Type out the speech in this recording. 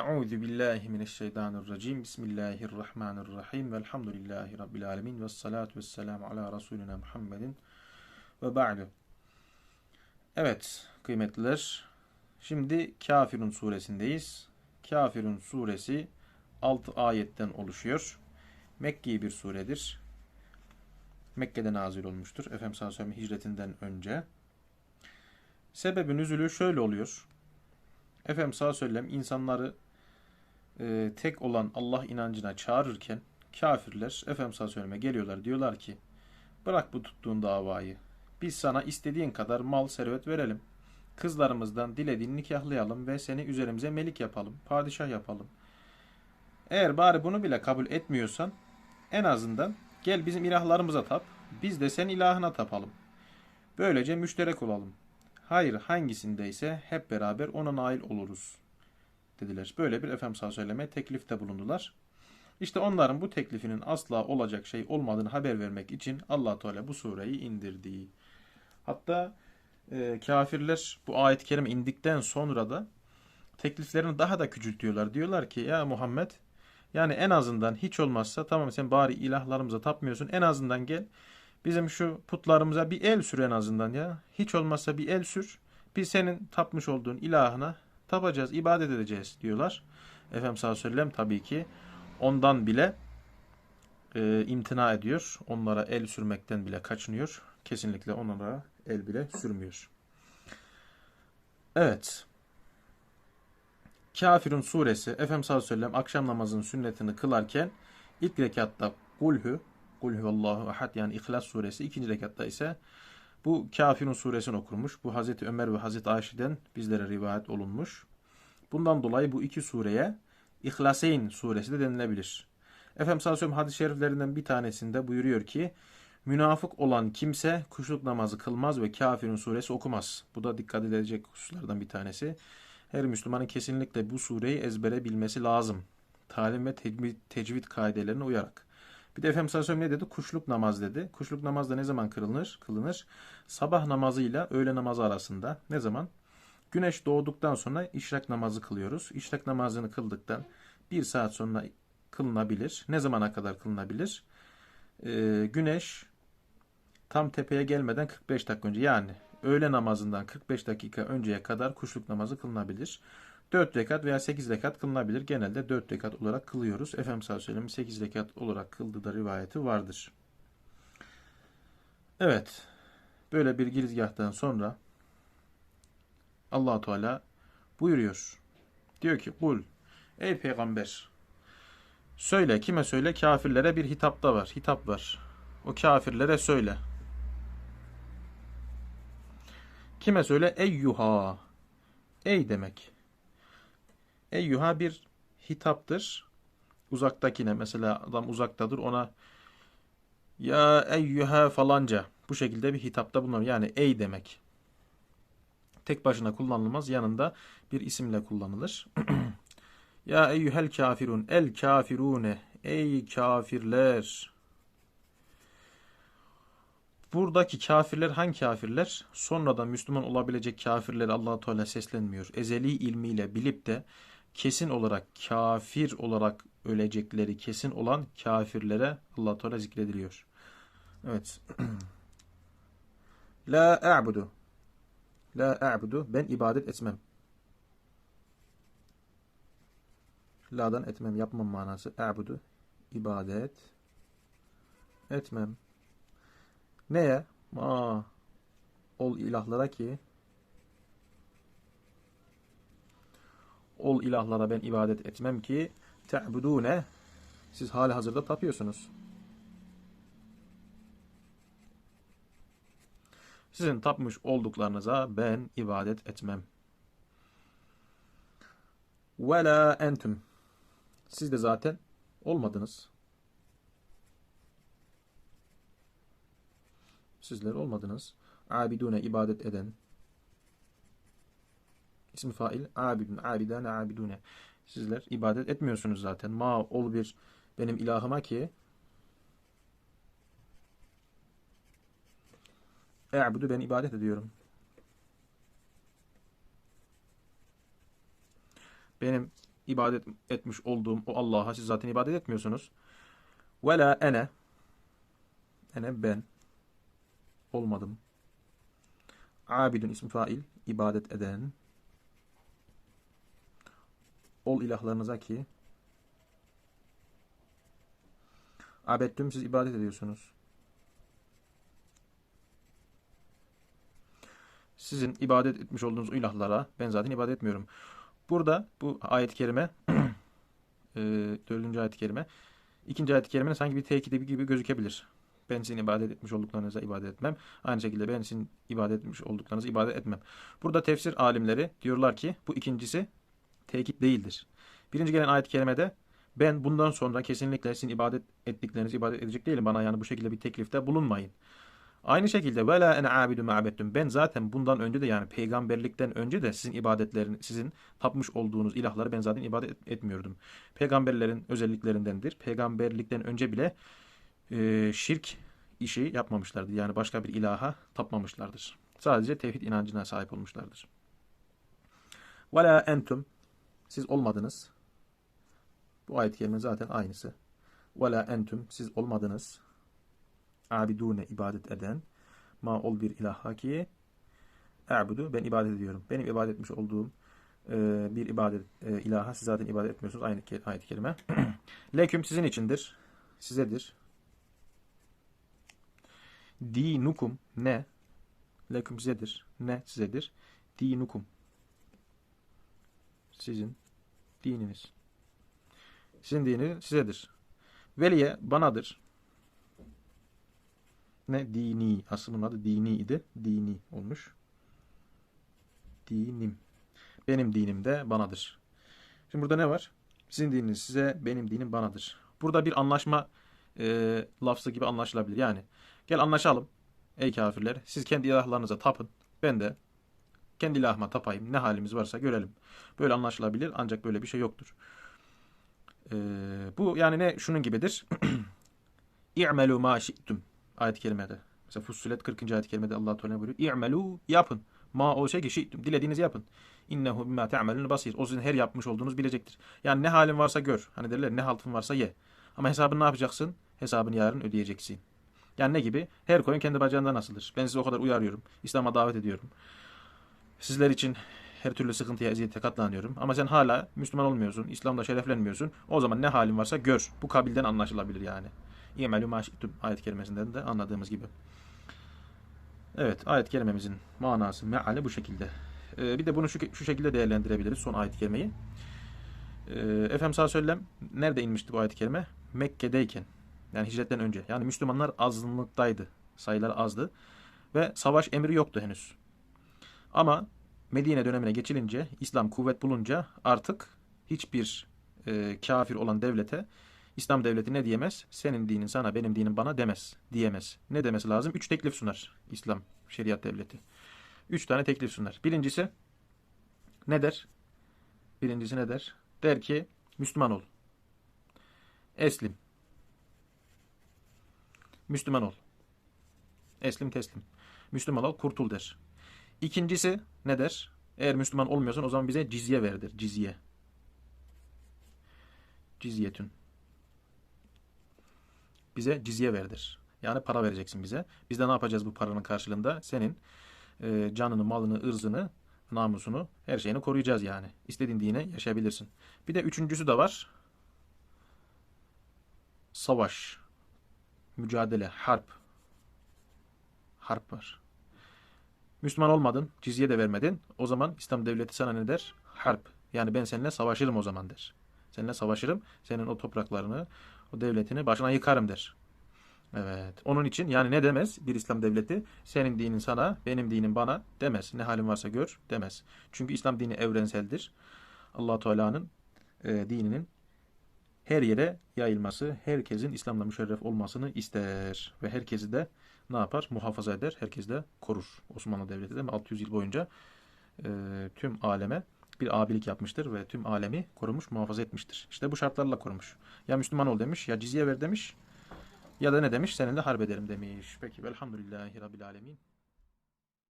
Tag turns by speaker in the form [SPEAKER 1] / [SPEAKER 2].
[SPEAKER 1] Euzu billahi mineşşeytanirracim. Bismillahirrahmanirrahim. Velhamdülillahi rabbil alamin ve salatu vesselam ala resulina Muhammedin ve ba'du. Evet, kıymetliler. Şimdi Kafirun suresindeyiz. Kafirun suresi 6 ayetten oluşuyor. Mekki bir suredir. Mekke'de nazil olmuştur. Efendimiz sallallahu aleyhi ve hicretinden önce. Sebebi nüzülü şöyle oluyor. Efendimiz sallallahu aleyhi ve insanları e, tek olan Allah inancına çağırırken kafirler aleyhi ve selleme geliyorlar. Diyorlar ki bırak bu tuttuğun davayı. Biz sana istediğin kadar mal servet verelim. Kızlarımızdan dilediğini nikahlayalım ve seni üzerimize melik yapalım. Padişah yapalım. Eğer bari bunu bile kabul etmiyorsan en azından gel bizim ilahlarımıza tap. Biz de senin ilahına tapalım. Böylece müşterek olalım. Hayır hangisindeyse hep beraber ona nail oluruz dediler. Böyle bir aleyhi ve selleme teklifte bulundular. İşte onların bu teklifinin asla olacak şey olmadığını haber vermek için allah Teala bu sureyi indirdi. Hatta e, kafirler bu ayet-i kerime indikten sonra da tekliflerini daha da küçültüyorlar. Diyorlar ki ya Muhammed yani en azından hiç olmazsa tamam sen bari ilahlarımıza tapmıyorsun en azından gel bizim şu putlarımıza bir el sür en azından ya. Hiç olmazsa bir el sür. Biz senin tapmış olduğun ilahına tapacağız, ibadet edeceğiz diyorlar. Efendimiz sallallahu aleyhi tabii ki ondan bile e, imtina ediyor. Onlara el sürmekten bile kaçınıyor. Kesinlikle onlara el bile sürmüyor. Evet. Kafirun suresi Efendimiz sallallahu aleyhi akşam namazının sünnetini kılarken ilk rekatta kulhu Kul Allahu ahad yani İhlas suresi ikinci rekatta ise bu Kafirun suresini okurmuş. Bu Hazreti Ömer ve Hazreti Ayşe'den bizlere rivayet olunmuş. Bundan dolayı bu iki sureye İhlaseyn suresi de denilebilir. Efendimiz sallallahu hadis-i şeriflerinden bir tanesinde buyuruyor ki münafık olan kimse kuşluk namazı kılmaz ve Kafirun suresi okumaz. Bu da dikkat edilecek hususlardan bir tanesi. Her Müslümanın kesinlikle bu sureyi ezbere bilmesi lazım. Talim ve tecvid kaidelerine uyarak. Bir de Efendimiz sallallahu aleyhi ve sellem ne dedi? Kuşluk namaz dedi. Kuşluk namaz da ne zaman kılınır? Kılınır. Sabah namazıyla öğle namazı arasında. Ne zaman? Güneş doğduktan sonra işrak namazı kılıyoruz. İşrak namazını kıldıktan bir saat sonra kılınabilir. Ne zamana kadar kılınabilir? Ee, güneş tam tepeye gelmeden 45 dakika önce yani öğle namazından 45 dakika önceye kadar kuşluk namazı kılınabilir. 4 rekat veya 8 rekat kılınabilir. Genelde 4 rekat olarak kılıyoruz. Efendimiz sallallahu aleyhi ve sellem 8 rekat olarak kıldığı da rivayeti vardır. Evet. Böyle bir girizgahtan sonra allah Teala buyuruyor. Diyor ki kul ey peygamber söyle kime söyle kafirlere bir hitapta var. Hitap var. O kafirlere söyle. Kime söyle? Eyyuha. Ey demek. Eyyuha bir hitaptır. Uzaktakine mesela adam uzaktadır ona ya eyyuha falanca bu şekilde bir hitapta bulunur. Yani ey demek. Tek başına kullanılmaz. Yanında bir isimle kullanılır. ya eyyuhel kafirun el kafirune ey kafirler. Buradaki kafirler hangi kafirler? Sonradan Müslüman olabilecek kafirler allah Teala seslenmiyor. Ezeli ilmiyle bilip de kesin olarak kafir olarak ölecekleri kesin olan kafirlere allah Teala zikrediliyor. Evet. La a'budu. La a'budu. Ben ibadet etmem. La'dan etmem, yapmam manası. A'budu. ibadet etmem. Neye? Aa, ol ilahlara ki ol ilahlara ben ibadet etmem ki te'budune siz hali hazırda tapıyorsunuz. Sizin tapmış olduklarınıza ben ibadet etmem. Ve la entum. Siz de zaten olmadınız. Sizler olmadınız. Abidune ibadet eden. İsmi fail abidun, abidane, abidune. Sizler ibadet etmiyorsunuz zaten. Ma ol bir benim ilahıma ki E'budu ben ibadet ediyorum. Benim ibadet etmiş olduğum o Allah'a siz zaten ibadet etmiyorsunuz. Ve la ene ene ben olmadım. Abidun ismi fail ibadet eden ol ilahlarınıza ki abettüm siz ibadet ediyorsunuz. Sizin ibadet etmiş olduğunuz ilahlara ben zaten ibadet etmiyorum. Burada bu ayet-i kerime e, dördüncü ayet-i kerime ikinci ayet-i kerimenin sanki bir tekidi gibi gözükebilir. Ben sizin ibadet etmiş olduklarınıza ibadet etmem. Aynı şekilde ben sizin ibadet etmiş olduklarınıza ibadet etmem. Burada tefsir alimleri diyorlar ki bu ikincisi tekit değildir. Birinci gelen ayet-i ben bundan sonra kesinlikle sizin ibadet ettiklerinizi ibadet edecek değilim. Bana yani bu şekilde bir teklifte bulunmayın. Aynı şekilde ve la ene abidu ma'abettüm. Ben zaten bundan önce de yani peygamberlikten önce de sizin ibadetlerin, sizin tapmış olduğunuz ilahları ben zaten ibadet etmiyordum. Peygamberlerin özelliklerindendir. Peygamberlikten önce bile e, şirk işi yapmamışlardı. Yani başka bir ilaha tapmamışlardır. Sadece tevhid inancına sahip olmuşlardır. Ve entum. Siz olmadınız. Bu ayet-i kerime zaten aynısı. Ve la entum. Siz olmadınız abidune ibadet eden ma ol bir ilaha ki a'budu ben ibadet ediyorum. Benim ibadet etmiş olduğum e, bir ibadet e, ilaha siz zaten ibadet etmiyorsunuz. Aynı ayet-i kerime. Leküm sizin içindir. Sizedir. Dinukum ne? Leküm sizedir. Ne sizedir? Dinukum. Sizin dininiz. Sizin dininiz sizedir. Veliye banadır. Ne? Dini. Aslının adı dini idi. Dini olmuş. Dinim. Benim dinim de banadır. Şimdi burada ne var? Sizin dininiz size, benim dinim banadır. Burada bir anlaşma e, lafzı gibi anlaşılabilir. Yani gel anlaşalım ey kafirler. Siz kendi ilahlarınıza tapın. Ben de kendi ilahıma tapayım. Ne halimiz varsa görelim. Böyle anlaşılabilir ancak böyle bir şey yoktur. E, bu yani ne şunun gibidir. İ'melu ma şi'tum ayet-i kerimede. Mesela Fussilet 40. ayet-i kerimede Allah Teala buyuruyor. İ'melu yapın. Ma o şey ki şi'tum. Dilediğinizi yapın. İnnehu bima te'amelun basir. O sizin her yapmış olduğunuz bilecektir. Yani ne halin varsa gör. Hani derler ne haltın varsa ye. Ama hesabını ne yapacaksın? Hesabını yarın ödeyeceksin. Yani ne gibi? Her koyun kendi bacağından asılır. Ben sizi o kadar uyarıyorum. İslam'a davet ediyorum. Sizler için her türlü sıkıntıya, eziyete katlanıyorum. Ama sen hala Müslüman olmuyorsun. İslam'da şereflenmiyorsun. O zaman ne halin varsa gör. Bu kabilden anlaşılabilir yani. İmelü maşittum ayet kelimesinden de anladığımız gibi. Evet ayet kelimemizin manası meali bu şekilde. Ee, bir de bunu şu, şu şekilde değerlendirebiliriz son ayet kelimeyi. Ee, Efendimiz sallallahu aleyhi nerede inmişti bu ayet kelime? Mekke'deyken. Yani hicretten önce. Yani Müslümanlar azınlıktaydı. Sayılar azdı. Ve savaş emri yoktu henüz. Ama Medine dönemine geçilince, İslam kuvvet bulunca artık hiçbir e, kafir olan devlete İslam devleti ne diyemez? Senin dinin sana, benim dinim bana demez. Diyemez. Ne demesi lazım? Üç teklif sunar İslam şeriat devleti. Üç tane teklif sunar. Birincisi ne der? Birincisi ne der? Der ki Müslüman ol. Eslim. Müslüman ol. Eslim teslim. Müslüman ol kurtul der. İkincisi ne der? Eğer Müslüman olmuyorsan o zaman bize cizye ver der. Cizye. Cizyetün bize cizye verdir. Yani para vereceksin bize. Biz de ne yapacağız bu paranın karşılığında? Senin e, canını, malını, ırzını, namusunu, her şeyini koruyacağız yani. İstediğin dine yaşayabilirsin. Bir de üçüncüsü de var. Savaş, mücadele, harp. Harp var. Müslüman olmadın, cizye de vermedin. O zaman İslam devleti sana ne der? Harp. Yani ben seninle savaşırım o zaman der. Seninle savaşırım. Senin o topraklarını, o devletini başına yıkarım der. Evet. Onun için yani ne demez bir İslam devleti? Senin dinin sana, benim dinim bana demez. Ne halin varsa gör demez. Çünkü İslam dini evrenseldir. allah Teala'nın e, dininin her yere yayılması, herkesin İslam'la müşerref olmasını ister. Ve herkesi de ne yapar? Muhafaza eder. Herkes de korur. Osmanlı Devleti de 600 yıl boyunca e, tüm aleme bir abilik yapmıştır ve tüm alemi korumuş, muhafaza etmiştir. İşte bu şartlarla korumuş. Ya Müslüman ol demiş, ya cizye ver demiş, ya da ne demiş, seninle harp ederim demiş. Peki velhamdülillahi rabbil alemin.